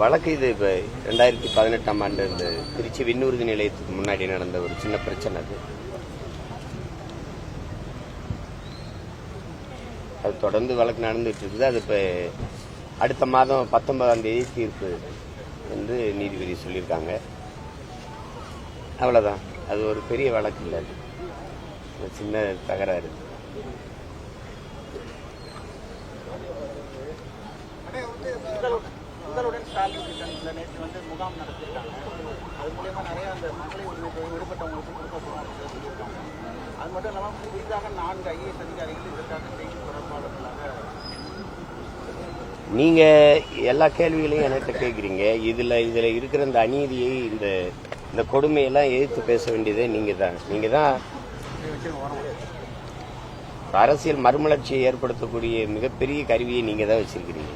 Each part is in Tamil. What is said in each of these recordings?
வழக்கு இது இப்போ ரெண்டாயிரத்தி பதினெட்டாம் ஆண்டு இந்த திருச்சி விண்ணூர்தி நிலையத்துக்கு முன்னாடி நடந்த ஒரு சின்ன பிரச்சனை அது. அது தொடர்ந்து வழக்கு நடந்துட்டு இருக்குது. அது இப்போ அடுத்த மாதம் பத்தொன்பதாம் தேதி தீர்ப்பு வந்து நீதிபதி சொல்லியிருக்காங்க. அவ்வளோதான் அது ஒரு பெரிய வழக்கு இல்லை அது சின்ன தகராறு உங்கள்- உங்களுடன் ஸ்டாலின் நேற்று வந்து முகாம் நடத்திருக்காங்க அது மூலயமா நிறைய அந்த மகளிர் உரிமை தொகை விடுபட்டவங்களுக்கு கொடுக்க சொல்லியிருக்காங்க. அது மட்டும் இல்லாமல் புதிதாக நான்கு ஐஏஎஸ் அதிகாரிகள் இதற்காக செய்தி தொடர்பாளர்களாக நீங்கள் எல்லா கேள்விகளையும் என்கிட்ட கேட்குறீங்க இதில் இதில் இருக்கிற இந்த அநீதியை இந்த இந்த கொடுமையெல்லாம் எதிர்த்து பேச வேண்டியதே நீங்கள் தான் நீங்கள் தான் அரசியல் மறுமலர்ச்சியை ஏற்படுத்தக்கூடிய மிகப்பெரிய கருவியை நீங்கள் தான் வச்சுருக்கிறீங்க.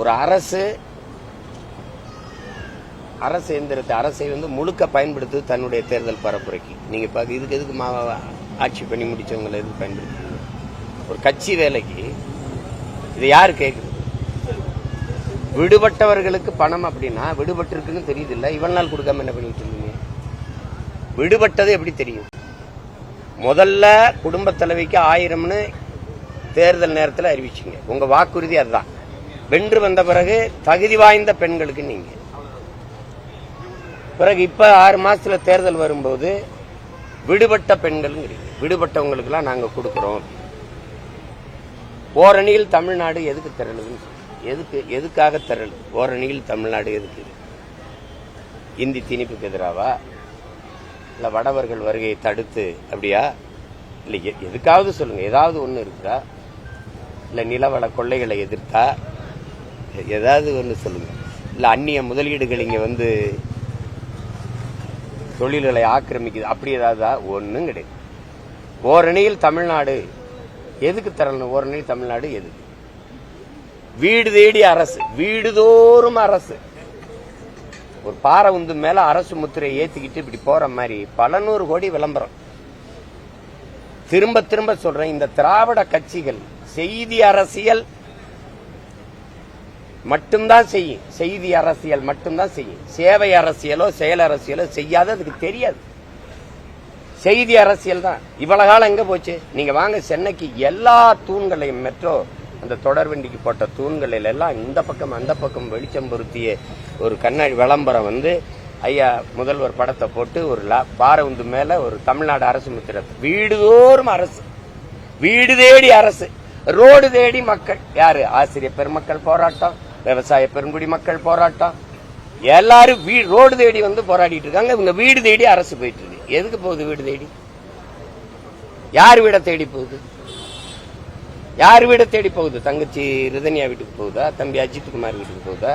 ஒரு அரசு அரசு எந்திரத்தை அரசை வந்து முழுக்க பயன்படுத்து தன்னுடைய தேர்தல் பரப்புரைக்கு. நீங்க இப்போ இதுக்கு எதுக்கு மா- ஆட்சி பண்ணி முடிச்சவங்களை எதுக்கு பயன்படுத்துறீங்க? ஒரு கட்சி வேலைக்கு இது யார் கேட்குறது விடுபட்டவர்களுக்கு பணம் அப்படின்னா விடுபட்டிருக்குன்னு தெரியுது இல்லை இவன் நாள் கொடுக்காம என்ன பண்ணிட்டு இருந்தீங்க விடுபட்டது எப்படி தெரியும்? முதல்ல குடும்ப தலைவிக்கு ஆயிரம்னு தேர்தல் நேரத்தில் அறிவிச்சிங்க. உங்கள் வாக்குறுதி அதுதான். வென்று வந்த பிறகு தகுதி வாய்ந்த பெண்களுக்கு நீங்கள் பிறகு இப்ப ஆறு மாசத்துல தேர்தல் வரும்போது விடுபட்ட பெண்களுங்கிறீங்க. விடுபட்டவங்களுக்கெல்லாம் நாங்க கொடுக்குறோம். ஓரணியில் தமிழ்நாடு எதுக்கு திரளுதுன்னு எதுக்கு எதுக்காக திரளுது ஓரணியில் தமிழ்நாடு எதுக்கு? இந்தி திணிப்புக்கு எதிராவா? இல்ல வடவர்கள் வருகையை தடுத்து அப்படியா? இல்லை எதுக்காவது சொல்லுங்க. ஏதாவது ஒன்று இருக்குதா இல்ல நிலவள கொள்ளைகளை எதிர்த்தா? ஏதாவது ஒன்று சொல்லுங்க. இல்ல அந்நிய முதலீடுகள் இங்க வந்து தொழில்களை ஆக்கிரமிக்குது. அப்படி ஏதாவது? ஒண்ணும் கிடையாது. ஓரணியில் தமிழ்நாடு எதுக்கு தரணும் ஓரணியில் தமிழ்நாடு எதுக்கு வீடு தேடி அரசு. வீடுதோறும் அரசு. ஒரு பாறை உந்து மேல அரசு முத்திரை ஏத்திக்கிட்டு இப்படி போற மாதிரி பல நூறு கோடி விளம்பரம். திரும்ப திரும்ப சொல்றேன் இந்த திராவிட கட்சிகள் செய்தி அரசியல் மட்டும்தான் செய்யும் செய்தி அரசியல் மட்டும்தான் செய்யும் சேவை அரசியலோ செயல் அரசியலோ செய்யாத அதுக்கு தெரியாது. செய்தி அரசியல் தான். இவ்வளவு காலம் எங்க போச்சு? நீங்க வாங்க சென்னைக்கு எல்லா தூண்களையும் மெட்ரோ அந்த தொடர் வண்டிக்கு போட்ட தூண்களில் எல்லாம் இந்த பக்கம் அந்த பக்கம் வெளிச்சம் பொருத்திய ஒரு கண்ணாடி விளம்பரம் வந்து ஐயா முதல்வர் படத்தை போட்டு ஒரு லா- பாறை உந்து மேல ஒரு தமிழ்நாடு அரசு முத்திரத்து வீடுதோறும் அரசு. வீடு தேடி அரசு. ரோடு தேடி மக்கள். யாரு? ஆசிரியர் பெருமக்கள் போராட்டம். விவசாய பெருங்குடி மக்கள் போராட்டம். எல்லாரும் வீ ரோடு தேடி வந்து போராடிட்டு இருக்காங்க. இவங்க வீடு தேடி அரசு போயிட்டு இருக்கு. எதுக்கு போகுது வீடு தேடி? யார் வீட தேடி போகுது? யார் வீட தேடி போகுது? தங்கச்சி ரிதன்யா வீட்டுக்கு போகுதா? தம்பி அஜித் குமார் வீட்டுக்கு போகுதா?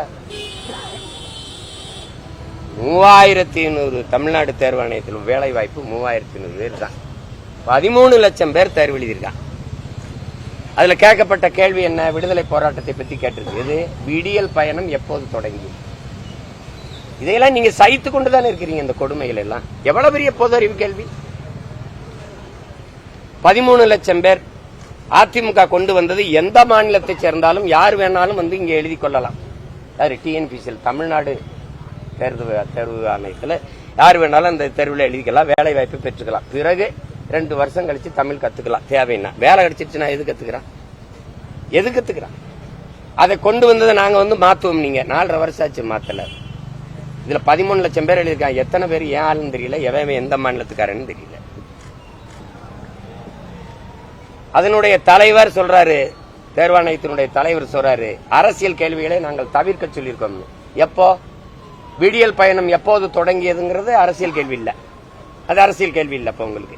மூவாயிரத்தி ஐநூறு தமிழ்நாடு தேர்வாணையத்தில் வேலை வாய்ப்பு மூவாயிரத்தி ஐநூறு பேர் தான். பதிமூணு லட்சம் பேர் தேர்வு எழுதியிருக்கான் அதுல கேட்கப்பட்ட கேள்வி என்ன? விடுதலை போராட்டத்தை பத்தி கேட்டிருக்கு. விடியல் பயணம் எப்போது தொடங்கி? இதையெல்லாம் நீங்க சகித்து கொண்டுதானே இருக்கிறீங்க இந்த கொடுமைகள் எல்லாம். எவ்வளவு பெரிய பொது அறிவு கேள்வி? பதிமூணு லட்சம் பேர் அதிமுக கொண்டு வந்தது எந்த மாநிலத்தை சேர்ந்தாலும் யார் வேணாலும் வந்து இங்க எழுதி கொள்ளலாம். யாரு? டிஎன்பிசிஎல் தமிழ்நாடு தேர்வு தேர்வு ஆணையத்தில் யார் வேணாலும் அந்த தேர்வில் எழுதிக்கலாம் வேலை வாய்ப்பு பெற்றுக்கலாம். பிறகு ரெண்டு வருஷம் கழிச்சு தமிழ் கத்துக்கலாம். தேவைன்னா. வேலை கிடைச்சிருச்சுன்னா எது கத்துக்கிறான்? எது கத்துக்கிறான்? அதை கொண்டு வந்ததை நாங்க வந்து மாத்துவோம் நீங்க. நாலரை வருஷம் ஆச்சு மாத்தல. இதுல பதிமூணு லட்சம் பேர் எழுதியிருக்காங்க. எத்தனை பேர் ஏன் ஆளுன்னு தெரியல எவன் எந்த மாநிலத்துக்காரன்னு தெரியல. அதனுடைய தலைவர் சொல்றாரு தேர்வாணையத்தினுடைய தலைவர் சொல்றாரு அரசியல் கேள்விகளை நாங்கள் தவிர்க்க சொல்லியிருக்கோம். எப்போ? விடியல் பயணம் எப்போது தொடங்கியதுங்கிறது அரசியல் கேள்வி இல்ல. அது அரசியல் கேள்வி இல்ல அப்போ உங்களுக்கு.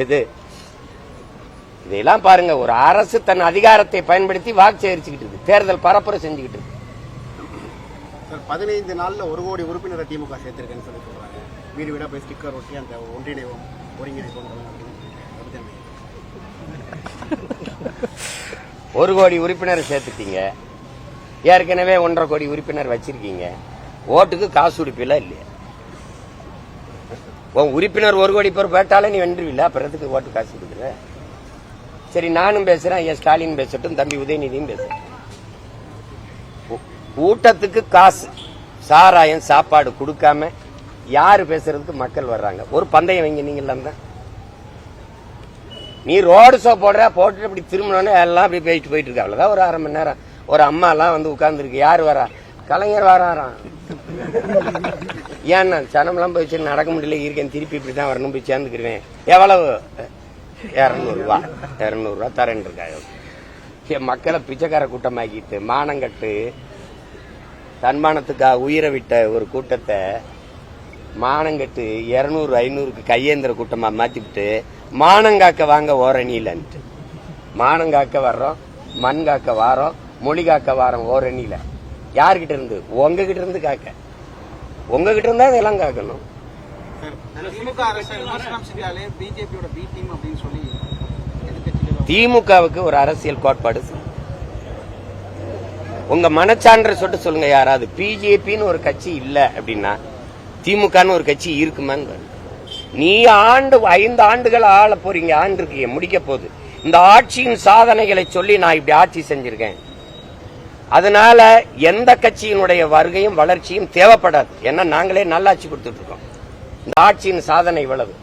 இது இதையெல்லாம் பாருங்க ஒரு அரசு தன் அதிகாரத்தை பயன்படுத்தி வாக்கு சேகரிச்சுக்கிட்டு இருக்கு. தேர்தல் பரப்புரை செஞ்சுக்கிட்டு இருக்கு. பதினைந்து நாள்ல ஒரு கோடி உறுப்பினரை திமுக சேர்த்திருக்கேன்னு சொல்லி சொல்றாங்க. வீடு வீடா போய் ஸ்டிக்கர் ஒட்டி அந்த ஒன்றிணைவோம் ஒருங்கிணைப்போம்? ஒரு கோடி உறுப்பினர் சேர்த்துட்டீங்க. ஏற்கனவே ஒன்றரை கோடி உறுப்பினர் வச்சிருக்கீங்க. ஓட்டுக்கு காசு உடுப்பில இல்லையா. உன் உறுப்பினர் ஒரு கோடி பேர் பேட்டாலே நீ வென்றுவில்ல. பிறத்துக்கு ஓட்டு காசு கொடுக்குற? சரி நானும் பேசுறேன் ஏன் ஸ்டாலின் பேசட்டும் தம்பி உதயநிதியும் பேசுறேன் கூட்டத்துக்கு காசு சாராயம் சாப்பாடு கொடுக்காம யார் பேசுறதுக்கு மக்கள் வர்றாங்க? ஒரு பந்தயம் வைங்க நீங்க தான். நீ ரோடு ஷோ போடுற போட்டுட்டு இப்படி திரும்பினோடனே எல்லாம் அப்படி போயிட்டு போயிட்டு இருக்கு. அவ்வளோதான் ஒரு அரை மணி நேரம் ஒரு அம்மாலாம் வந்து உட்காந்துருக்கு யார் வரா? கலைஞர் வராராம் ஏன்னா சனம்லாம் போய் சரி நடக்க முடியல இருக்கேன் திருப்பி இப்படி தான் வரணும் போய் சேர்ந்துக்கிடுவேன் எவ்வளவு? இரநூறுவா. இரநூறுவா தரேன் இருக்காங்க மக்களை பிச்சைக்கார கூட்டமாக்கிட்டு மானங்கட்டு தன்மானத்துக்காக உயிரை விட்ட ஒரு கூட்டத்தை மானங்கட்டு இரநூறு ஐநூறுக்கு கையேந்திர கூட்டமாக மாற்றிவிட்டு மானங்காக்க வாங்க ஓரணியிலன்ட்டு. மானங்காக்க வர்றோம் மண் காக்க வாரோம் மொழி காக்க வாரம் ஓரணியில். யார்கிட்ட இருந்து? உங்ககிட்ட இருந்து காக்க உங்ககிட்ட இருந்தா இதெல்லாம் காக்கணும் திமுகவுக்கு ஒரு அரசியல் கோட்பாடு. உங்க மனச்சான்ற சொல்லிட்டு சொல்லுங்க யாராவது. பிஜேபின்னு ஒரு கட்சி இல்ல அப்படின்னா திமுகன்னு ஒரு கட்சி இருக்குமான்னு. நீ ஆண்டு ஐந்து ஆண்டுகள் ஆள போறீங்க ஆண்டு முடிக்க போகுது. இந்த ஆட்சியின் சாதனைகளை சொல்லி நான் இப்படி ஆட்சி செஞ்சிருக்கேன். அதனால எந்த கட்சியினுடைய வருகையும் வளர்ச்சியும் தேவைப்படாது. ஏன்னா நாங்களே நல்லாட்சி கொடுத்துட்டு இருக்கோம் இந்த ஆட்சியின் சாதனை இவ்வளவு.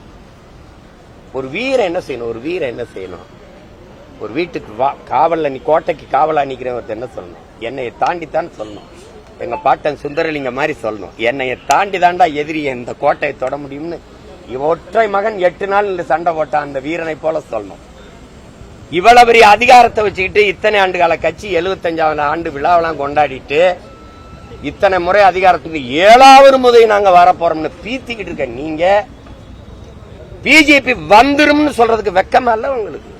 ஒரு வீரன் என்ன செய்யணும்? ஒரு வீரன் என்ன செய்யணும்? ஒரு வீட்டுக்கு வா காவலில் நீ கோட்டைக்கு காவலா நிற்கிறவர்த்த என்ன சொல்லணும்? என்னையை தாண்டித்தான் சொல்லணும். எங்க பாட்டன் சுந்தரலிங்க மாதிரி சொல்லணும். என்னைய தாண்டி தாண்டா எதிரி இந்த கோட்டையை தொட முடியும்னு. ஒற்றை மகன் எட்டு நாள் சண்டை போட்டான். அந்த வீரனை போல சொல்லணும். இவ்வளவு பெரிய அதிகாரத்தை வச்சுக்கிட்டு இத்தனை ஆண்டு கால கட்சி எழுபத்தஞ்சாவது ஆண்டு விழாவெல்லாம் கொண்டாடிட்டு இத்தனை முறை அதிகாரத்துக்கு ஏழாவது முறை நாங்க வரப்போறோம்னு பீத்திக்கிட்டு இருக்க நீங்க. பிஜேபி வந்துரும்னு சொல்றதுக்கு வெக்கமா இல்ல உங்களுக்கு?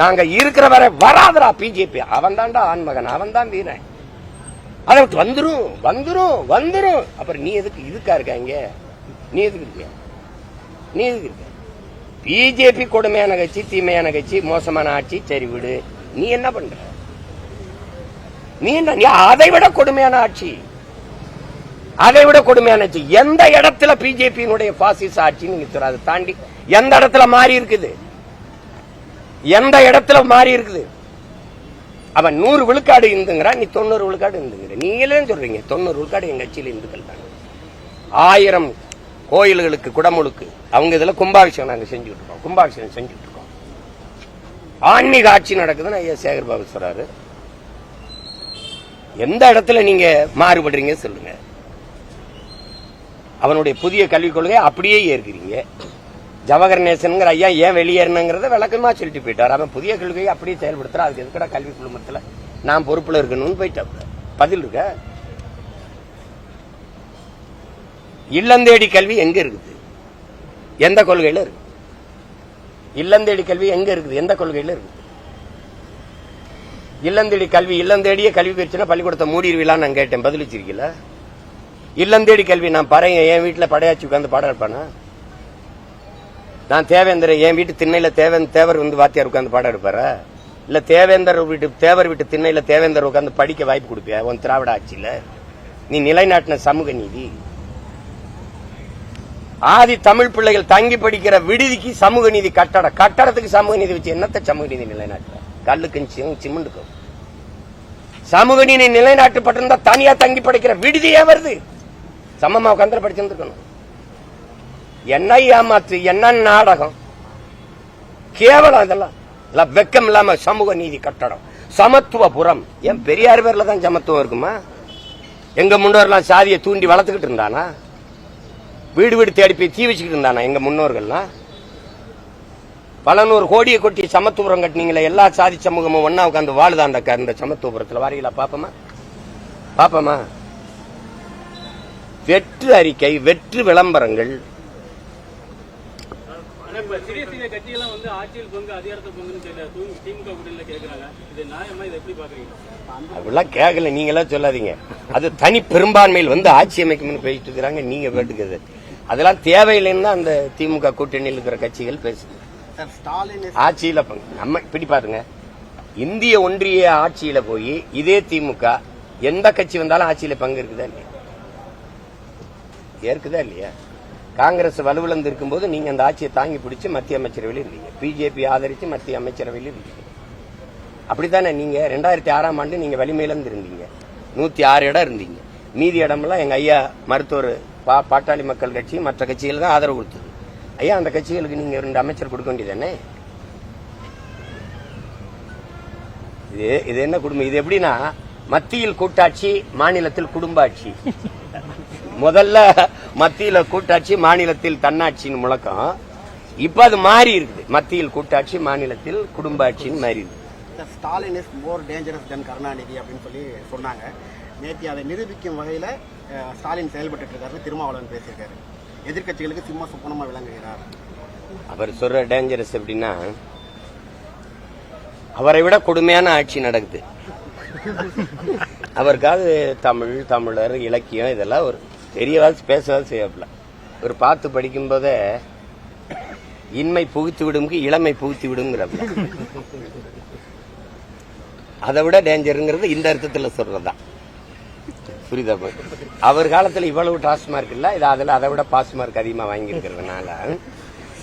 நாங்க இருக்கிற வரை வராதரா பிஜேபி. அவன் தான்டா ஆண்மகன் அவன் தான் வீரன். அதை விட்டு வந்துரும் வந்துரும் வந்துரும். அப்புறம் நீ எதுக்கு இதுக்கா இருக்க இங்க? நீ எதுக்கு இருக்க? நீ எதுக்கு இருக்க? பிஜேபி கொடுமையான கட்சி தீமையான கட்சி மோசமான ஆட்சி சரி விடு. நீ என்ன பண்ற? நீ என்ன நீ அதை விட கொடுமையான ஆட்சி. அதை விட கொடுமையான ஆட்சி. எந்த இடத்துல பிஜேபியினுடைய பாசிச ஆட்சி நீங்க சொல்ற அதை தாண்டி எந்த இடத்துல மாறி இருக்குது? எந்த இடத்துல மாறி இருக்குது? அவன் நூறு விழுக்காடு இருந்துங்கிறான் நீ தொண்ணூறு விழுக்காடு இருந்துங்கிற. நீங்களே சொல்றீங்க தொண்ணூறு விழுக்காடு எங்க கட்சியில் இந்துக்கள் தான் ஆயிரம் கோயில்களுக்கு குடமுழுக்கு. அவங்க இதில் கும்பாபிஷேகம் நாங்கள் செஞ்சுட்டு இருக்கோம் கும்பாபிஷேகம் செஞ்சுட்டு இருக்கோம் ஆன்மீக ஆட்சி நடக்குதுன்னு ஐயா சேகர் பாபு சொல்றாரு. எந்த இடத்துல நீங்க மாறுபடுறீங்க சொல்லுங்க. அவனுடைய புதிய கல்விக் கொள்கையை அப்படியே ஏற்கிறீங்க. ஜவஹர் நேசன்ங்கிற ஐயா ஏன் வெளியேறணுங்கிறத விளக்கமா சொல்லிட்டு போயிட்டார். அவன் புதிய கல்வியை அப்படியே செயல்படுத்துறா அதுக்கு எதுக்கடா கல்வி குழுமத்தில் நான் பொறுப்பில் இருக்கணும்னு போயிட்டாப்ல பதில் இருக்க? இல்லந்தேடி கல்வி எங்க இருக்குது? எந்த கொள்கையில இருக்கு? இல்லந்தேடி கல்வி எங்க இருக்குது? எந்த கொள்கையில இருக்குது இல்லந்தேடி கல்வி இல்லந்தேடிய கல்வி போயிடுச்சுன்னா பள்ளிக்கூடத்தை மூடிடுவீங்களான்னு நான் கேட்டேன். பதிலளிச்சிருக்கீங்களா இல்லந்தேடி கல்வி நான் பறையன் என் வீட்டில் படையாச்சி உட்காந்து பாடம் நான் தேவேந்தர் என் வீட்டு திண்ணையில் தேவன் தேவர் வந்து வாத்தியார் உட்காந்து பாடம் எடுப்பாரா இல்லை தேவேந்தர் வீட்டு தேவர் வீட்டு திண்ணையில் தேவேந்தர் உட்காந்து படிக்க வாய்ப்பு கொடுப்பியா? உன் திராவிட ஆட்சியில்? நீ நிலைநாட்டின சமூக நீதி. ஆதி தமிழ் பிள்ளைகள் தங்கி படிக்கிற விடுதிக்கு சமூக நீதி கட்டடம். கட்டடத்துக்கு சமூக நீதி வச்சு என்னத்த சமூக நீதி நிலைநாட்டுற? கல்லுக்கும் சிமெண்டுக்கும் சமூக நீதி நிலைநாட்டப்பட்டிருந்தா தனியா தங்கி படிக்கிற விடுதியே வருது. சமமா உட்காந்து படிச்சிருந்துருக்கணும். என்ன ஏமாத்து என்ன நாடகம்? கேவலம் இதெல்லாம். இதெல்லாம் வெக்கம் இல்லாம சமூக நீதி கட்டடம். சமத்துவபுரம். ஏன் பெரியார் பேர்ல தான் சமத்துவம் இருக்குமா? எங்க முன்னோர்லாம் சாதியை தூண்டி வளர்த்துக்கிட்டு இருந்தானா? வீடு வீடு தேடி போய் தீ வச்சுக்கிட்டு இருந்தானா எங்க முன்னோர்கள்லாம்? பல நூறு கோடியை கொட்டி சமத்துவபுரம் கட்டினீங்களே எல்லா சாதி சமூகமும் ஒன்னா உட்காந்து வாழுதாண்ட இந்த சமத்துவபுரத்துல. வாரீங்களா பாப்போமா? பாப்போமா? வெற்று அறிக்கை வெற்று விளம்பரங்கள். அப்படிலாம் கேட்கல நீங்களாம் சொல்லாதீங்க. அது தனி பெரும்பான்மையில் வந்து ஆட்சி அமைக்கும்னு பேசிட்டு இருக்கிறாங்க நீங்க பேட்டுக்குது அதெல்லாம் தேவையில்லைன்னு தான் அந்த திமுக கூட்டணியில் இருக்கிற கட்சிகள் பேசுது. ஆட்சியில பங்கு நம்ம இப்படி பாருங்க. இந்திய ஒன்றிய ஆட்சியில போய் இதே திமுக எந்த கட்சி வந்தாலும் ஆட்சியில பங்கு இருக்குதா இல்லையா? இருக்குதா இல்லையா? காங்கிரஸ் வலுவிழந்து இருக்கும்போது நீங்க அந்த ஆட்சியை தாங்கி பிடிச்சு மத்திய அமைச்சரவையில் இருந்தீங்க. பிஜேபி ஆதரிச்சு மத்திய அமைச்சரவையில் இருந்தீங்க. அப்படித்தானே நீங்க ரெண்டாயிரத்தி ஆறாம் ஆண்டு நீங்க வலிமையிலிருந்து இருந்தீங்க. நூத்தி ஆறு இடம் இருந்தீங்க. மீதி இடமெல்லாம் எங்க ஐயா மருத்துவர் பா பாட்டாளி மக்கள் கட்சி மற்ற கட்சிகள் தான் ஆதரவு கொடுத்தது. ஐயா அந்த கட்சிகளுக்கு நீங்க ரெண்டு அமைச்சர் கொடுக்க வேண்டியதானே இது இது என்ன குடும்பம்? இது எப்படின்னா மத்தியில் கூட்டாட்சி மாநிலத்தில் குடும்பாட்சி. முதல்ல மத்தியில கூட்டாட்சி மாநிலத்தில் தன்னாட்சின்னு முழக்கம். இப்ப அது மாறி இருக்குது. மத்தியில் கூட்டாட்சி மாநிலத்தில் குடும்பாட்சின்னு மாறி இருக்கு Stalin is more dangerous than Karunanidhi அப்படின்னு சொல்லி சொன்னாங்க. நேற்று அதை நிரூபிக்கும் வகையில் ஸ்டாலின் செயல்பட்டு இருக்காரு திருமாவளவன் பேசியிருக்காரு. எதிர்கட்சிகளுக்கு சிம்ம சுப்பனமா விளங்குகிறார். அவர் சொல்ற டேஞ்சரஸ் எப்படின்னா அவரை விட கொடுமையான ஆட்சி நடக்குது. அவருக்காவது தமிழ் தமிழர் இலக்கியம் இதெல்லாம் ஒரு தெரியவாது பேசவாது செய்யப்பல ஒரு பார்த்து படிக்கும் போதே இன்மை புகுத்து விடும்க்கு இளமை புகுத்தி விடுங்கிறப்ப அதை விட டேஞ்சருங்கிறது இந்த அர்த்தத்தில் சொல்றதுதான். புரியுதா அவர் காலத்துல இவ்வளவு டாஸ்மார்க் இல்ல இது அதுல அதை விட பாஸ் மார்க் அதிகமா வாங்கியிருக்கிறதுனால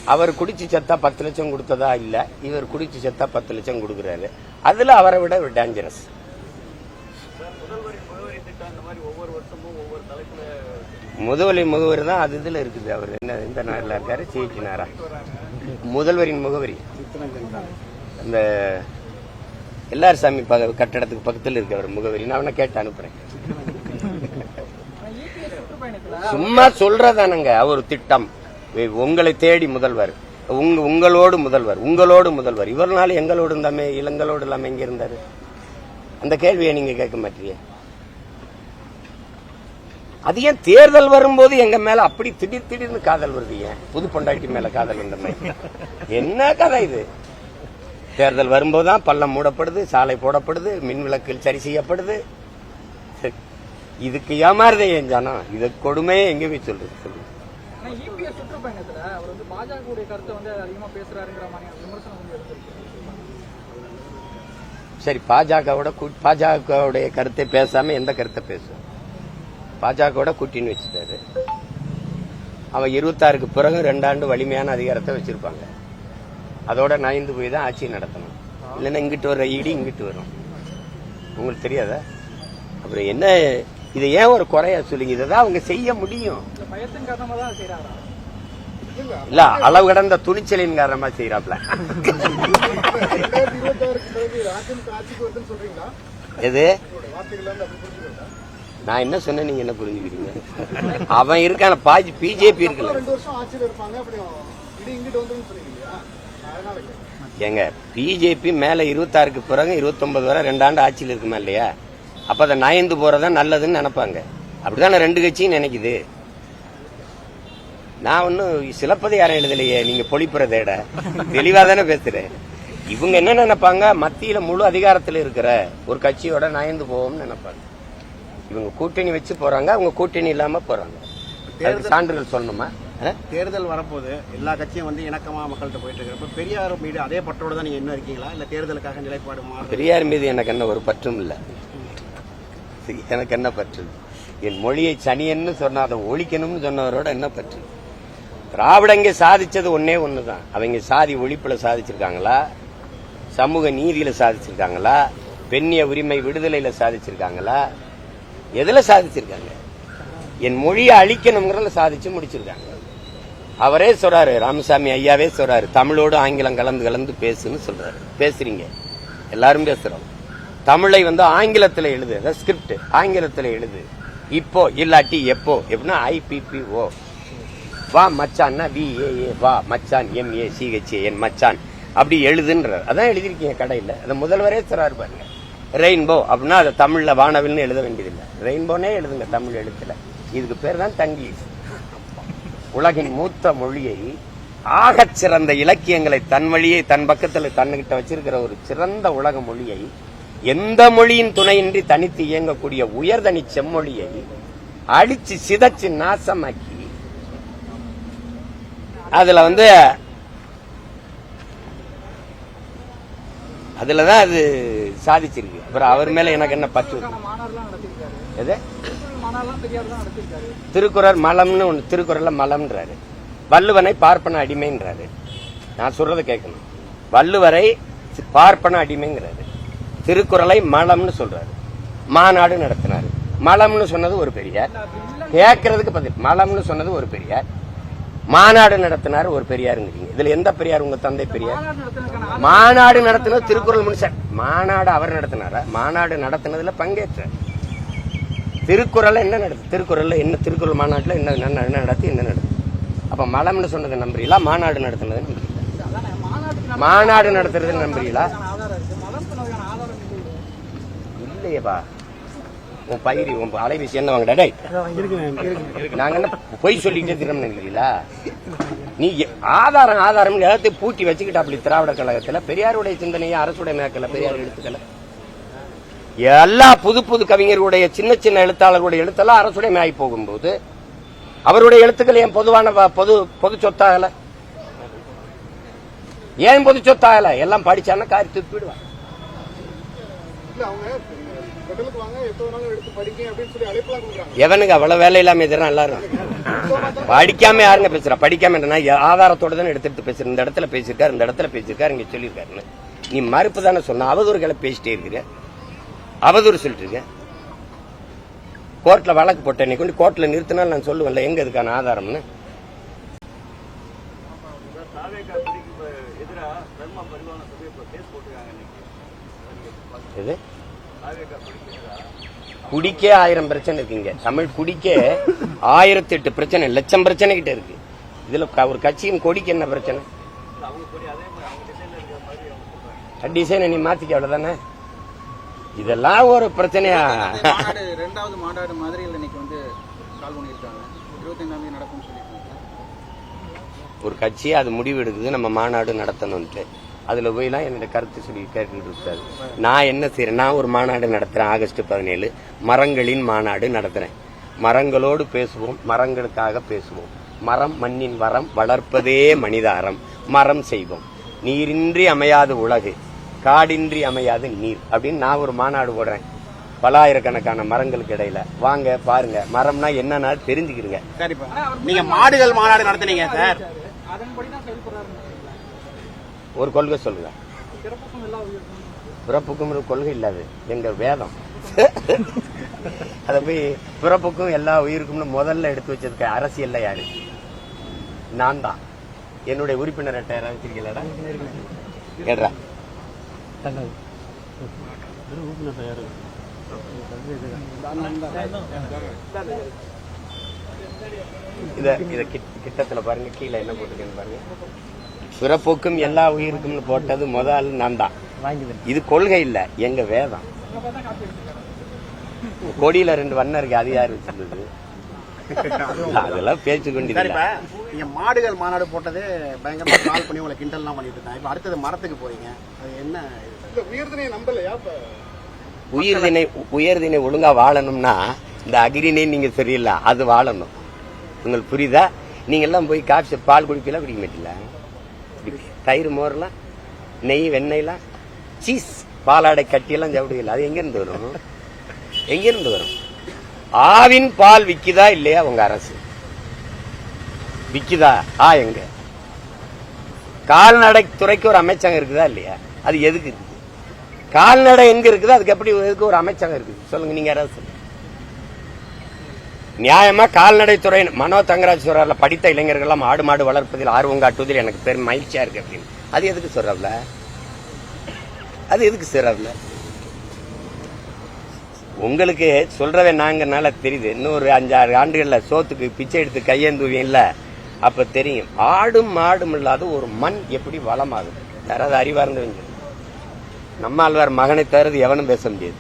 அவர் குடிச்சு செத்தா பத்து லட்சம் கொடுத்ததா இல்ல இவர் குடிச்சு செத்தா பத்து லட்சம் கொடுக்குறாரு. அதுல அவரை விட டேஞ்சரஸ் முதல்வரி முகவரி தான் அது இதுல இருக்குது. அவர் என்ன இந்த நாட்டில் இருக்காரு? சிஹெச்னாரா முதல்வரின் முகவரி. இந்த எல்லார் சாமி பக- கட்டடத்துக்கு பக்கத்தில் இருக்கு அவர் முகவரி. நான் அவனை கேட்டு அனுப்புறேன். சும்மா சொல்றதானுங்க அவர் திட்டம். உங்களை தேடி முதல்வர். உங்க உங்களோடு முதல்வர் உங்களோடு முதல்வர். இவர்னால எங்களோடு இருந்தாமே இளங்களோடு இல்லாம எங்க இருந்தாரு? அந்த கேள்வியை நீங்க கேட்க மாட்டீங்க. அது ஏன் தேர்தல் வரும்போது எங்க மேல அப்படி திடீர் திடீர்னு காதல் வருது ஏன்? புது பொண்டாட்டி மேல காதல் வந்த மாதிரி. என்ன கதை இது? தேர்தல் வரும்போதுதான் பள்ளம் மூடப்படுது சாலை போடப்படுது மின் விளக்குகள் சரி செய்யப்படுது. இதுக்கு ஏமாறுதே என் ஜனம் இது கொடுமையே எங்க போய் சொல்றது? சொல்லுங்க எடுத்திருக்கு. சரி பாஜகவோட பாஜகவுடைய கருத்தை பேசாம எந்த கருத்தை பேசும்? பாஜகவோட கூட்டின்னு வச்சுட்டாரு. அவன் இருபத்தாறுக்கு பிறகு ரெண்டாண்டு வலிமையான அதிகாரத்தை வச்சிருப்பாங்க. அதோட நயந்து போய் தான் ஆட்சி நடத்தணும். இல்லைன்னா இங்கிட்டு வர ஈடி இங்கிட்டு வரும். உங்களுக்கு தெரியாதா? அப்புறம் என்ன இதை ஏன் ஒரு குறையா சொல்லுங்க? இதை தான் அவங்க செய்ய முடியும். இல்ல அளவு கடந்த துணிச்சலின் காரணமா செய்யறாப்ல எது? நான் என்ன சொன்னேன் நீங்க என்ன புரிஞ்சுக்கிறீங்க? அவன் இருக்கான பாஜி பிஜேபி இருக்குல்ல. ஏங்க பிஜேபி மேல இருபத்தாறுக்கு பிறகு இருபத்தொன்பது வரை ரெண்டாண்டு ஆட்சியில் இருக்குமா இல்லையா? அப்ப அதை நயந்து போறதா நல்லதுன்னு நினைப்பாங்க. அப்படிதானே ரெண்டு கட்சியும் நினைக்குது. நான் ஒன்னும் சிலப்பதிகாரம் எழுதலையே நீங்க பொழிப்புறதேட தெளிவா தானே பேசுறேன். இவங்க என்ன நினைப்பாங்க? மத்தியில முழு அதிகாரத்தில் இருக்கிற ஒரு கட்சியோட நயந்து போவோம்னு நினைப்பாங்க. இவங்க கூட்டணி வச்சு போறாங்க அவங்க கூட்டணி இல்லாம போறாங்க. அதுக்கு சான்றுகள் சொல்லணுமா? தேர்தல் வரப்போது எல்லா கட்சியும் வந்து இணக்கமா மக்கள்கிட்ட போயிட்டு இருக்கிறப்ப பெரியார் மீது அதே பற்றோட தான் நீங்க இன்னும் இருக்கீங்களா? இல்ல தேர்தலுக்காக நிலைப்பாடு பெரியார் மீது எனக்கு என்ன ஒரு பற்றும் இல்ல. எனக்கு என்ன பற்று என் மொழியை சனியன்னு சொன்ன அதை ஒழிக்கணும்னு சொன்னவரோட என்ன பற்று திராவிடங்க சாதிச்சது ஒன்னே ஒண்ணுதான். அவங்க சாதி ஒழிப்புல சாதிச்சிருக்காங்களா? சமூக நீதியில சாதிச்சிருக்காங்களா? பெண்ணிய உரிமை விடுதலையில சாதிச்சிருக்காங்களா? எதில் சாதிச்சிருக்காங்க? என் மொழியை அழிக்கணுங்கிறத சாதிச்சு முடிச்சிருக்காங்க. அவரே சொல்றாரு ராமசாமி ஐயாவே சொல்றாரு தமிழோடு ஆங்கிலம் கலந்து கலந்து பேசுன்னு சொல்றாரு. பேசுறீங்க. எல்லாரும் பேசுறோம். தமிழை வந்து ஆங்கிலத்தில் எழுது. அதாவது ஸ்கிரிப்ட் ஆங்கிலத்தில் எழுது. இப்போ இல்லாட்டி எப்போ? எப்படின்னா ஐபிபிஓ வா மச்சான்னா வி வா மச்சான் எம்ஏ சிஹெச்ஏஎன் என் மச்சான். அப்படி எழுதுன்றார். அதான் எழுதியிருக்கீங்க கடையில். அதை முதல்வரே சிறார் பாருங்க. ரெயின்போ அப்படின்னா அதை தமிழில் வானவில்னு எழுத வேண்டியதில்லை. ரெயின்போனே எழுதுங்க தமிழ் எழுத்துல. இதுக்கு பேர் தான் தங்கிலீஷ் உலகின் மூத்த மொழியை ஆகச் சிறந்த இலக்கியங்களை தன் வழியை தன் பக்கத்தில் தன்னுகிட்ட வச்சிருக்கிற ஒரு சிறந்த உலக மொழியை எந்த மொழியின் துணையின்றி தனித்து இயங்கக்கூடிய உயர்தனி செம்மொழியை அடிச்சு சிதைச்சு நாசமாக்கி அதுல வந்து அதுலதான் அது சாதிச்சிருக்கு. அப்புறம் அவர் மேல எனக்கு என்ன பற்று எது? திருக்குறள் மலம்னு ஒண்ணு திருக்குறள்ல மலம்ன்றாரு. வள்ளுவனை பார்ப்பன அடிமைன்றாரு. நான் சொல்றதை கேட்கணும். வள்ளுவரை பார்ப்பன அடிமைங்கிறாரு. திருக்குறளை மலம்னு சொல்றாரு. மாநாடு நடத்தினாரு. மலம்னு சொன்னது ஒரு பெரியார். கேட்கறதுக்கு பதில் மலம்னு சொன்னது ஒரு பெரியார். மாநாடு நடத்தினார் ஒரு பெரியாருங்கிறீங்க. இதுல எந்த பெரியார்? உங்க தந்தை பெரியார். மாநாடு நடத்தினது திருக்குறள் மனுஷன் மாநாடு அவர் நடத்தினாரா? மாநாடு நடத்தினதுல பங்கேற்ற திருக்குறள் என்ன நடத்து திருக்குறள்ல என்ன திருக்குறள் மாநாட்டில் என்ன என்ன நடத்தி என்ன நடத்து? அப்ப மலம்னு சொன்னது நம்புறீங்களா? மாநாடு நடத்தினது நம்புறீங்களா? மாநாடு நடத்துறது நம்புறீங்களா நடத்துறதுக்கான ஆதாரம் இருக்கு மலம் சொன்னதுக்கான ஆதாரம் இல்லை இல்லையேப்பா உன் பயிரி உன் அலைபேசி என்ன வாங்கடா டேய் நாங்க என்ன பொய் சொல்லிக்கிட்டே தினம் நினைக்கிறீங்களா நீ ஆதாரம் ஆதாரம் எல்லாத்தையும் பூட்டி வச்சுக்கிட்டா அப்படி திராவிட கழகத்துல. பெரியாருடைய சிந்தனையை அரசுடைய மேக்கல பெரியார் எழுத்துக்கல எல்லா புது புது கவிஞர்களுடைய சின்ன சின்ன எழுத்தாளர்களுடைய எழுத்தெல்லாம் அரசுடைய மேய் போகும்போது அவருடைய எழுத்துக்கள் ஏன் பொதுவான பொது பொது சொத்தாகல? ஏன் பொது சொத்தாகல? எல்லாம் படிச்சான்னா காரி துப்பிடுவான் கடலுக்கு வாங்க எப்போ வேணாலும் எடுத்து படிங்க அப்படின்னு சொல்லி அழைப்புலாம் கொடுக்குறாங்க. எவனுக்கு அவ்வளவு வேலை இல்லாம எதிராக எல்லாரும். படிக்காம யாருங்க பேசுறா? படிக்காம என்ன ஆதாரத்தோட தானே எடுத்து எடுத்து பேசுற இந்த இடத்துல பேசியிருக்காரு இந்த இடத்துல பேசியிருக்காரு இங்க சொல்லியிருக்காருன்னு. நீ மறுப்பு தானே சொன்ன அவதூறுகளை பேசிட்டே இருக்கிற. அவதூறு சொல்லிட்டு இருக்க. கோர்ட்ல வழக்கு போட்டேன் நீ கொண்டு கோர்ட்ல நிறுத்தினால் நான் சொல்லுவேன்ல எங்க இதுக்கான ஆதாரம்னு. இது குடிக்கே ஆயிரம் பிரச்சனை இருக்குங்க. தமிழ் குடிக்கே ஆயிரத்தி எட்டு பிரச்சனை லட்சம் பிரச்சனை கிட்ட இருக்கு. இதுல ஒரு கட்சியின் கொடிக்கு என்ன பிரச்சனை? டிசைனை நீ மாத்திக்க அவ்வளவுதானே? இதெல்லாம் ஒரு பிரச்சனையா? ரெண்டாவது மாநாடு மதுரையில் இன்னைக்கு வந்து கால் பண்ணியிருக்காங்க. இருபத்தைந்தாம் தேதி நடக்கும்னு சொல்லியிருக்காங்க. ஒரு கட்சி அது முடிவு எடுக்குது நம்ம மாநாடு நடத்தணும்ட்டு. அதுல போய்லாம் என்னோட கருத்து சொல்லி கேட்டுட்டு இருக்காது நான் என்ன செய்யறேன் நான் ஒரு மாநாடு நடத்துறேன் ஆகஸ்ட் பதினேழு. மரங்களின் மாநாடு நடத்துறேன். மரங்களோடு பேசுவோம் மரங்களுக்காக பேசுவோம். மரம் மண்ணின் வரம் வளர்ப்பதே மனிதாரம். மரம் செய்வோம். நீரின்றி அமையாது உலகு காடின்றி அமையாது நீர் அப்படின்னு நான் ஒரு மாநாடு போடுறேன். பலாயிரக்கணக்கான மரங்களுக்கு இடையில. வாங்க பாருங்க. மரம்னா என்னன்னா தெரிஞ்சுக்கிறீங்க நீங்க மாடுகள் மாநாடு நடத்துனீங்க சார். அதன்படி தான் செயல்படுறாரு ஒரு கொள்கை சொல்லுங்க. பிறப்புக்கும் ஒரு கொள்கை இல்லாது. எங்க வேதம். அதை போய் பிறப்புக்கும் எல்லா உயிருக்கும்னு முதல்ல எடுத்து வச்சதுக்கு அரசியல்ல யாரு? நான் தான். என்னுடைய உறுப்பினர் அட்டை யாராவது வச்சிருக்கீங்களா கேடுறா. இத இத கிட்டத்துல பாருங்க கீழே என்ன போட்டிருக்கேன்னு பாருங்க. பிறப்புக்கும் எல்லா உயிருக்கும்னு போட்டது முதல் நான் தான். இது கொள்கை இல்ல எங்க வேதம். கொடியில ரெண்டு வண்ணம் இருக்கு அது யாரு வச்சிருந்தது அதெல்லாம் பேச்சு கொண்டு நீங்க மாடுகள் மாநாடு போட்டதே பயங்கரமா கால் பண்ணி உங்களை கிண்டல்லாம் பண்ணிட்டு இருக்காங்க இப்ப அடுத்தது மரத்துக்கு போறீங்க. அது என்ன இந்த உயர்தனையை நம்பலையா உயிர்தினை உயர்தினை ஒழுங்கா வாழணும்னா இந்த அகிரினை நீங்க சரியில்லை அது வாழணும். உங்களுக்கு புரியுதா? நீங்க எல்லாம் போய் காஃபி பால் குடிப்பீங்களா குடிக்க மாட்டீங்களா. தயிர் மோர்லாம் நெய் வெண்ணெய்லாம் சீஸ் பாலாடை கட்டியெல்லாம் சாப்பிடுவீங்களா? அது எங்கேருந்து வரும்? எங்கேருந்து வரும்? ஆவின் பால் விக்குதா இல்லையா உங்க அரசு? விக்குதா? ஆ எங்க? கால்நடை துறைக்கு ஒரு அமைச்சகம் இருக்குதா இல்லையா? அது எதுக்கு இருக்குது? கால்நடை எங்க இருக்குது? அதுக்கு எப்படி எதுக்கு ஒரு அமைச்சகம் இருக்குது? சொல்லுங்க நீங்க அரசு. நியாயமாக கால்நடைத்துறை மனோ தங்கராஜ் சொல்றாருல படித்த இளைஞர்கள்லாம் ஆடு மாடு வளர்ப்பதில் ஆர்வம் காட்டுவதில் எனக்கு பெரும் மகிழ்ச்சியாக இருக்குது அப்படின்னு. அது எதுக்கு சொல்றாருல அது எதுக்கு சொல்றாருல உங்களுக்கு சொல்கிறத நாங்கனால தெரியுது. இன்னொரு அஞ்சாறு ஆண்டுகளில் சோத்துக்கு பிச்சை எடுத்து கையேந்துவீங்கல்ல அப்போ தெரியும். ஆடும் மாடும் இல்லாத ஒரு மண் எப்படி வளமாகுது? யாராவது அறிவார்ந்து நம்ம ஆழ்வார் மகனை தவிர எவனும் பேச முடியாது.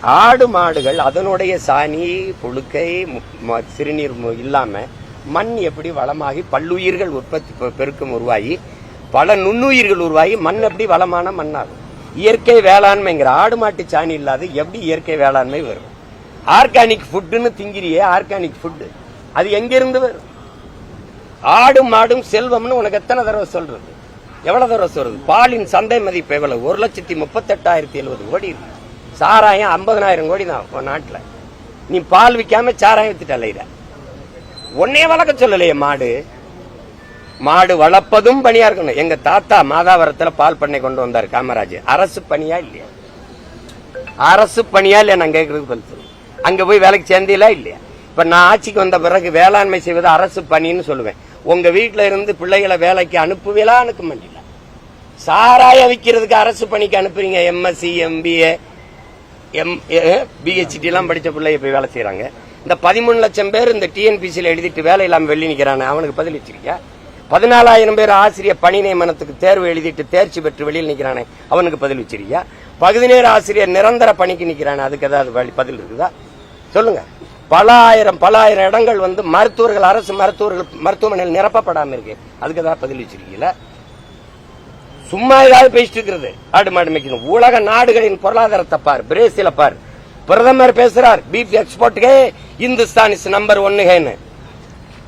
ஆடு மாடுகள் அதனுடைய சாணி புழுக்கை மு- சிறுநீர் இல்லாமல் மண் எப்படி வளமாகி பல்லுயிர்கள் உற்பத்தி பெருக்கம் உருவாகி பல நுண்ணுயிர்கள் உருவாகி மண் எப்படி வளமான மண்ணாகும். இயற்கை வேளாண்மைங்கிற ஆடு மாட்டு சாணி இல்லாத எப்படி இயற்கை வேளாண்மை வரும்? ஆர்கானிக் ஃபுட்டுன்னு திங்கிறியே ஆர்கானிக் ஃபுட்டு. அது எங்கிருந்து வரும்? ஆடும் மாடும் செல்வம்னு உனக்கு எத்தனை தடவை சொல்றது? எவ்வளவு தடவை சொல்றது? பாலின் சந்தை மதிப்பு எவ்வளவு? ஒரு லட்சத்தி முப்பத்தெட்டாயிரத்தி எழுபது கோடி இருக்கு. சாராயம் ஐம்பதனாயிரம் கோடி தான் உன் நாட்டுல. நீ பால் விக்காம சாராயம் வித்துட்டு அலையிற உன்னே வளர்க்க சொல்லலையே மாடு. மாடு வளர்ப்பதும் பணியா இருக்கணும். எங்க தாத்தா மாதாவரத்துல பால் பண்ணை கொண்டு வந்தார் காமராஜ். அரசு பணியா இல்லையா? அரசு பணியா இல்லையா? நான் கேட்கறதுக்கு பதில் அங்க போய் வேலைக்கு சேர்ந்தீங்களா இல்லையா? இப்ப நான் ஆட்சிக்கு வந்த பிறகு வேளாண்மை செய்வது அரசு பணின்னு சொல்லுவேன். உங்க வீட்டுல இருந்து பிள்ளைகளை வேலைக்கு அனுப்புவீங்களா அனுப்ப மாட்டீங்களா சாராய விற்கிறதுக்கு அரசு பணிக்கு அனுப்புறீங்க. எம்எஸ்சி எம்பிஏ எம் பிஹெச்டிலாம் படித்த பிள்ளைய போய் வேலை செய்கிறாங்க இந்த பதிமூணு லட்சம் பேர் இந்த டிஎன்பிசியில் எழுதிட்டு வேலை இல்லாமல் வெளியே நிற்கிறானே அவனுக்கு பதில் வச்சிருக்கியா? பதினாலாயிரம் பேர் ஆசிரியர் பணி நியமனத்துக்கு தேர்வு எழுதிட்டு தேர்ச்சி பெற்று வெளியில் நிற்கிறானே அவனுக்கு பதில் வச்சிருக்கியா? பகுதி நேர ஆசிரியர் நிரந்தர பணிக்கு நிற்கிறானே அதுக்கு ஏதாவது வழி- பதில் இருக்குதா? சொல்லுங்க. பல ஆயிரம் பல ஆயிரம் இடங்கள் வந்து மருத்துவர்கள் அரசு மருத்துவர்கள் மருத்துவமனையில் நிரப்பப்படாமல் இருக்கு. அதுக்கு ஏதாவது பதில் வச்சிருக்கீங்களா? சும்மா ஏதாவது பேசிட்டு இருக்கிறது ஆடு மாடு மேய்க்கணும். உலக நாடுகளின் பொருளாதாரத்தை பார் பிரேசில பார். பிரதமர் பேசுறார் பீஃப் எக்ஸ்போர்ட்டுக்கே இந்துஸ்தான் இஸ் நம்பர் ஒன்னுகேன்னு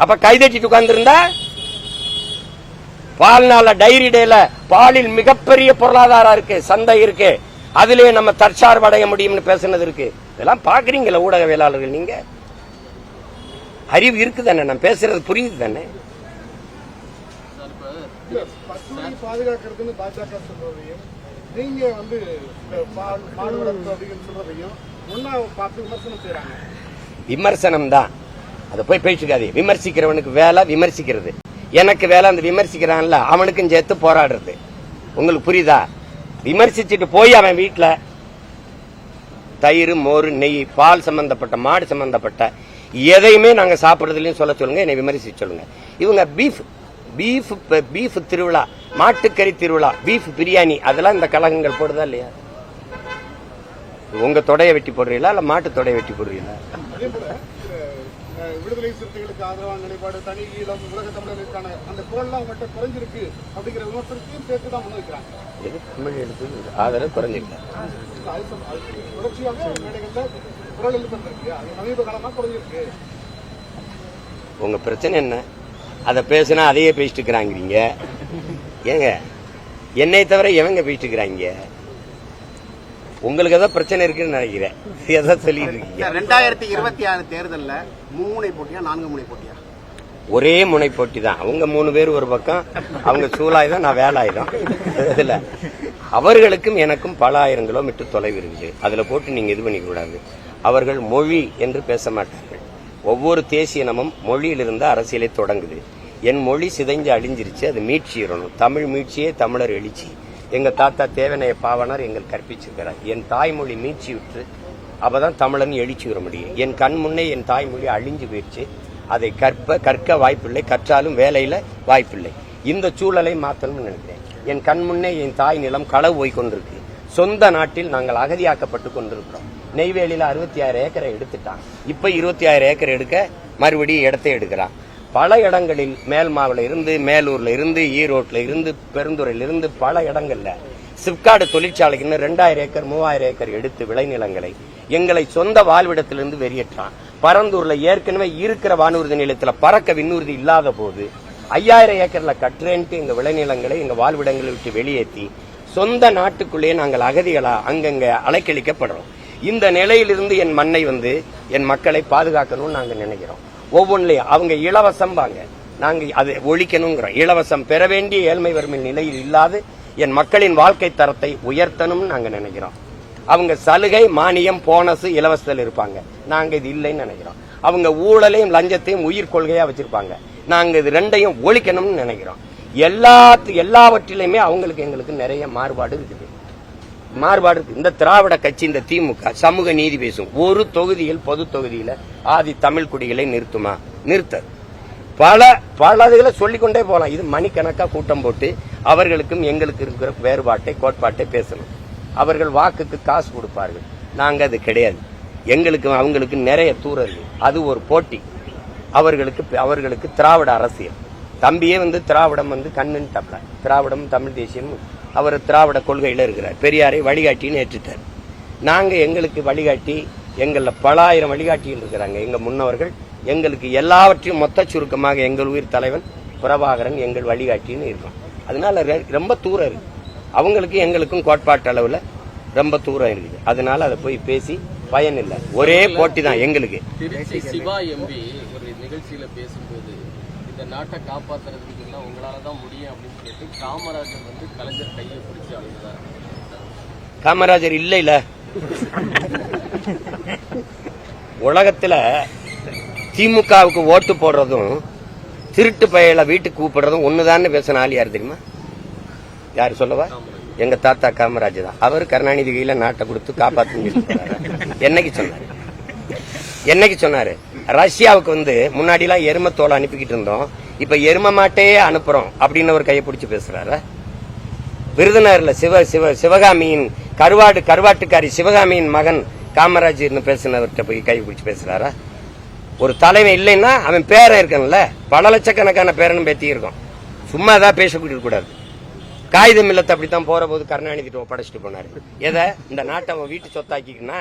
அப்ப கைதட்டிட்டு உட்கார்ந்துருந்தா பால் நாள டைரி டேல பாலில் மிகப்பெரிய பொருளாதாரம் இருக்கு சந்தை இருக்கு. அதுலயே நம்ம தற்சார்பு அடைய முடியும்னு பேசுனது இருக்கு. இதெல்லாம் பாக்குறீங்களா ஊடகவியலாளர்கள் நீங்க? அறிவு இருக்குது தானே நான் பேசுறது புரியுது தானே பசுமை பாதுகாக்கிறதுன்னு பாஜக சொல்றதையும் நீங்க வந்து மாடு வளர்ப்பு அப்படின்னு சொல்றதையும் ஒன்னா பார்த்து விமர்சனம் செய்யறாங்க விமர்சனம் தான் அதை போய் பேசிக்காது விமர்சிக்கிறவனுக்கு வேலை விமர்சிக்கிறது. எனக்கு வேலை அந்த விமர்சிக்கிறான்ல அவனுக்கும் சேர்த்து போராடுறது. உங்களுக்கு புரியுதா? விமர்சிச்சுட்டு போய் அவன் வீட்டில் தயிர் மோர் நெய் பால் சம்பந்தப்பட்ட மாடு சம்பந்தப்பட்ட எதையுமே நாங்கள் சாப்பிட்றதுலையும் சொல்ல சொல்லுங்க என்னை விமர்சிச்சு சொல்லுங்க. இவங்க பீஃப் பீஃப் பீஃப் திருவிழா மாட்டுக்கறி திருவிழா பீஃப் பிரியாணி அதெல்லாம் இந்த கழகங்கள் போடுதா இல்லையா? உங்க தொடைய வெட்டி போடுறீங்களா இல்ல மாட்டு தொடைய வெட்டி போடுறீங்களா? விடுதலை சிறுத்தைகளுக்கு ஆதரவான நிலைப்பாடு தனி ஈழம் உலக தமிழர்களுக்கான அந்த குரல்லாம் உங்கள்கிட்ட குறைஞ்சிருக்கு அப்படிங்கிற விமர்சனத்தையும் சேர்த்து தான் முன்வைக்கிறாங்க. எது தமிழ் எழுத்து ஆதரவு குறைஞ்சிருக்கு. அது சொல்- அது தொடர்ச்சியாக மேடைகள்ல குரல் எழுப்பட்டிருக்கு அது சமீப காலமா குறைஞ்சிருக்கு. உங்க பிரச்சனை என்ன? அதை பேசினா அதையே பேசிட்டு இருக்கிறாங்கிறீங்க ஏங்க என்னை தவிர எவங்க பேசிட்டு இருக்கிறாங்க உங்களுக்கு ஏதோ பிரச்சனை இருக்குன்னு நினைக்கிறேன். எதை சொல்லிட்டு இருக்கீங்க ரெண்டாயிரத்தி இருபத்தி ஆறு தேர்தல்ல மும்முனை போட்டியா நான்கு முனை போட்டியா? ஒரே முனை போட்டி தான். அவங்க மூணு பேர் ஒரு பக்கம் அவங்க சூழாயுதம் நான் வேலாயுதம். இதுல அவர்களுக்கும் எனக்கும் பல ஆயிரம் கிலோமீட்டர் தொலைவு இருக்குது. அதுல போட்டு நீங்க இது பண்ணிக்க கூடாது அவர்கள் மொழி என்று பேச மாட்டார்கள். ஒவ்வொரு தேசிய இனமும் மொழியிலிருந்து அரசியலை தொடங்குது. என் மொழி சிதைஞ்சு அழிஞ்சிருச்சு அது மீட்சிடணும் தமிழ் மீட்சியே தமிழர் எழுச்சி. எங்கள் தாத்தா தேவனைய பாவனார் எங்கள் கற்பிச்சிருக்கிறார். என் தாய்மொழி மீட்சி விட்டு அப்பதான் தமிழன் எழுச்சி வர முடியும். என் கண் முன்னே என் தாய்மொழி அழிஞ்சு போயிடுச்சு அதை கற்ப கற்க வாய்ப்பில்லை. கற்றாலும் வேலையில் வாய்ப்பில்லை. இந்த சூழலை மாற்றணும்னு நினைக்கிறேன். என் கண் முன்னே என் தாய் நிலம் களவு போய் கொண்டிருக்கு. சொந்த நாட்டில் நாங்கள் அகதியாக்கப்பட்டு கொண்டிருக்கிறோம். நெய்வேலியில் அறுபத்தி ஆயிரம் ஏக்கரை எடுத்துட்டான். இப்போ இருபத்தி ஆயிரம் ஏக்கர் எடுக்க மறுபடியும் இடத்தை எடுக்கிறான். பல இடங்களில் மேல்மாவில இருந்து மேலூர்ல இருந்து ஈரோட்ல இருந்து பெருந்துறையில இருந்து பல இடங்கள்ல சிப்காடு தொழிற்சாலைக்குன்னு ரெண்டாயிரம் ஏக்கர் மூவாயிரம் ஏக்கர் எடுத்து விளைநிலங்களை எங்களை சொந்த வாழ்விடத்திலிருந்து வெளியேற்றான். பரந்தூர்ல ஏற்கனவே இருக்கிற வானூர்தி நிலையத்துல பறக்க விண்ணூர்தி இல்லாத போது ஐயாயிரம் ஏக்கர்ல கட்டுறேன்ட்டு எங்க விளைநிலங்களை எங்க வாழ்விடங்களை விட்டு வெளியேற்றி சொந்த நாட்டுக்குள்ளேயே நாங்கள் அகதிகளா அங்கங்க அலைக்கழிக்கப்படுறோம். இந்த நிலையிலிருந்து என் மண்ணை வந்து என் மக்களை பாதுகாக்கணும்னு நாங்கள் நினைக்கிறோம். ஒவ்வொன்றிலையும் அவங்க இலவசம்பாங்க நாங்கள் அதை ஒழிக்கணுங்கிறோம் இலவசம் பெற வேண்டிய ஏழ்மை வறுமை நிலையில் இல்லாது என் மக்களின் வாழ்க்கை தரத்தை உயர்த்தணும்னு நாங்கள் நினைக்கிறோம். அவங்க சலுகை மானியம் போனஸ் இலவசத்தில் இருப்பாங்க. நாங்கள் இது இல்லைன்னு நினைக்கிறோம். அவங்க ஊழலையும் லஞ்சத்தையும் உயிர் கொள்கையா வச்சிருப்பாங்க. நாங்க இது ரெண்டையும் ஒழிக்கணும்னு நினைக்கிறோம். எல்லாத்து எல்லாவற்றிலையுமே அவங்களுக்கு எங்களுக்கு நிறைய மாறுபாடு இருக்குது. மாறுபாடு இந்த திராவிட கட்சி இந்த திமுக சமூக நீதி பேசும். ஒரு தொகுதியில் பொது தொகுதியில ஆதி தமிழ் குடிகளை நிறுத்துமா? நிறுத்த. பல பல இதுகளை சொல்லிக்கொண்டே போகலாம். இது மணிக்கணக்கா கூட்டம் போட்டு அவர்களுக்கும் எங்களுக்கு இருக்கிற வேறுபாட்டை கோட்பாட்டை பேசணும். அவர்கள் வாக்குக்கு காசு கொடுப்பார்கள். நாங்க அது கிடையாது. எங்களுக்கு அவங்களுக்கு நிறைய தூரம் இருக்கு அது ஒரு போட்டி. அவர்களுக்கு அவர்களுக்கு திராவிட அரசியல். தம்பியே வந்து திராவிடம் வந்து கண்ணுன்னு தப்பல. திராவிடம் தமிழ் தேசியம் அவர் திராவிட கொள்கையில இருக்கிறார். பெரியாரை வழிகாட்டின்னு ஏற்றுட்டார். நாங்க எங்களுக்கு வழிகாட்டி எங்கள பல ஆயிரம் வழிகாட்டிகள் இருக்கிறாங்க. எங்க முன்னவர்கள் எங்களுக்கு எல்லாவற்றையும் மொத்த சுருக்கமாக எங்கள் உயிர் தலைவன் பிரபாகரன் எங்கள் வழிகாட்டின்னு இருக்கோம் அதனால ரொம்ப தூரம் இருக்கு. அவங்களுக்கு எங்களுக்கும் கோட்பாட்டு அளவுல ரொம்ப தூரம் இருக்குது. அதனால அதை போய் பேசி பயன் இல்லை. ஒரே போட்டி தான் எங்களுக்கு. சிவா எம்பி ஒரு நிகழ்ச்சியில பேசும்போது இந்த நாட்டை காப்பாத்துறதுக்கு எல்லாம் உங்களால தான் முடியும் அப்படின்னு சொல்லிட்டு காமராஜர் வந்து கலைஞர் கையை பிடிச்சி அழுதார் காமராஜர் இல்ல இல்ல உலகத்துல திமுகவுக்கு ஓட்டு போடுறதும் திருட்டு பயல வீட்டுக்கு கூப்பிடுறதும் ஒண்ணுதான்னு பேசின ஆள் யார் தெரியுமா? யார் சொல்லவா? எங்க தாத்தா காமராஜ் தான். அவர் கருணாநிதி கையில நாட்டை கொடுத்து காப்பாத்து என்னைக்கு சொன்னாரு? என்னைக்கு சொன்னாரு? ரஷ்யாவுக்கு வந்து முன்னாடி எல்லாம் எரும தோலை அனுப்பிக்கிட்டு இருந்தோம். இப்ப எரும மாட்டையே அனுப்புறோம் அப்படின்னு ஒரு கையை பிடிச்சு பேசுறாரு? விருதுநகர்ல சிவ சிவ சிவகாமியின் கருவாடு கருவாட்டுக்காரி சிவகாமியின் மகன் காமராஜர்னு பேசினவர்கிட்ட போய் கை பிடிச்சு பேசுறாரா? ஒரு தலைவன் இல்லைன்னா அவன் பேரன் இருக்கான்ல பல லட்சக்கணக்கான பேரனும் பேத்தி இருக்கும் சும்மா ஏதாவது பேசக்கூடாது கூடாது காகிதம் இல்லத்தை அப்படித்தான் போற போது கருணாநிதி ஒப்படைச்சிட்டு போனாரு. எதை? இந்த நாட்டை அவன் வீட்டு சொத்தாக்கிக்கனா?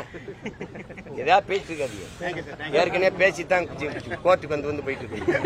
ஏதாவது பேசிருக்காதீங்க ஏற்கனவே பேசித்தான் கோர்ட்டுக்கு வந்து வந்து போயிட்டு இருக்கு.